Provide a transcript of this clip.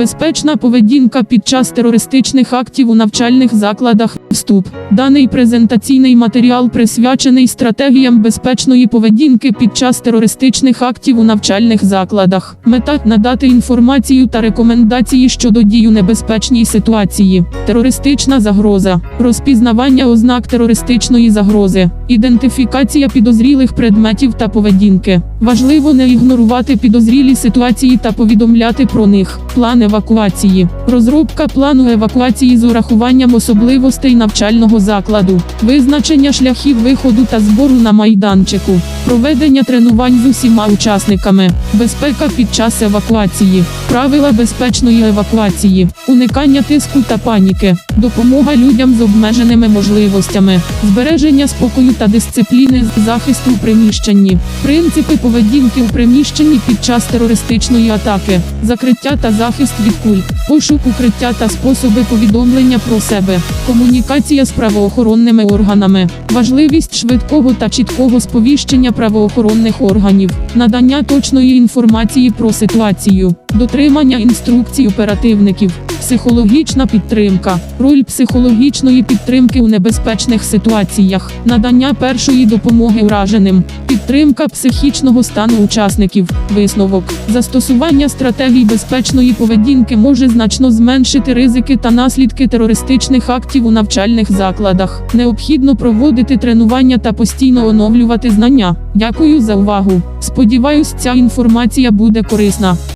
Безпечна поведінка під час терористичних актів у навчальних закладах. Вступ. Даний презентаційний матеріал присвячений стратегіям безпечної поведінки під час терористичних актів у навчальних закладах. Мета надати інформацію та рекомендації щодо дій у небезпечній ситуації. Терористична загроза, розпізнавання ознак терористичної загрози, ідентифікація підозрілих предметів та поведінки. Важливо не ігнорувати підозрілі ситуації та повідомляти про них. План евакуації, розробка плану евакуації з урахуванням особливостей навчального закладу, визначення шляхів виходу та збору на майданчику, проведення тренувань з усіма учасниками, безпека під час евакуації, правила безпечної евакуації, уникання тиску та паніки, допомога людям з обмеженими можливостями, збереження спокою та дисципліни, захисту у приміщенні, принципи поведінки у приміщенні під час терористичної атаки, закриття та захист від куль, пошук укриття та способи повідомлення про себе, комунікація з правоохоронними органами, важливість швидкого та чіткого сповіщення правоохоронних органів, надання точної інформації про ситуацію, дотримання інструкцій оперативників, психологічна підтримка, роль психологічної підтримки у небезпечних ситуаціях, надання першої допомоги ураженим, підтримка психічного стану учасників, висновок, застосування стратегій безпечної поведінки може значно зменшити ризики та наслідки терористичних актів у навчальних закладах. Необхідно проводити тренування та постійно оновлювати знання. Дякую за увагу. Сподіваюсь, ця інформація буде корисна.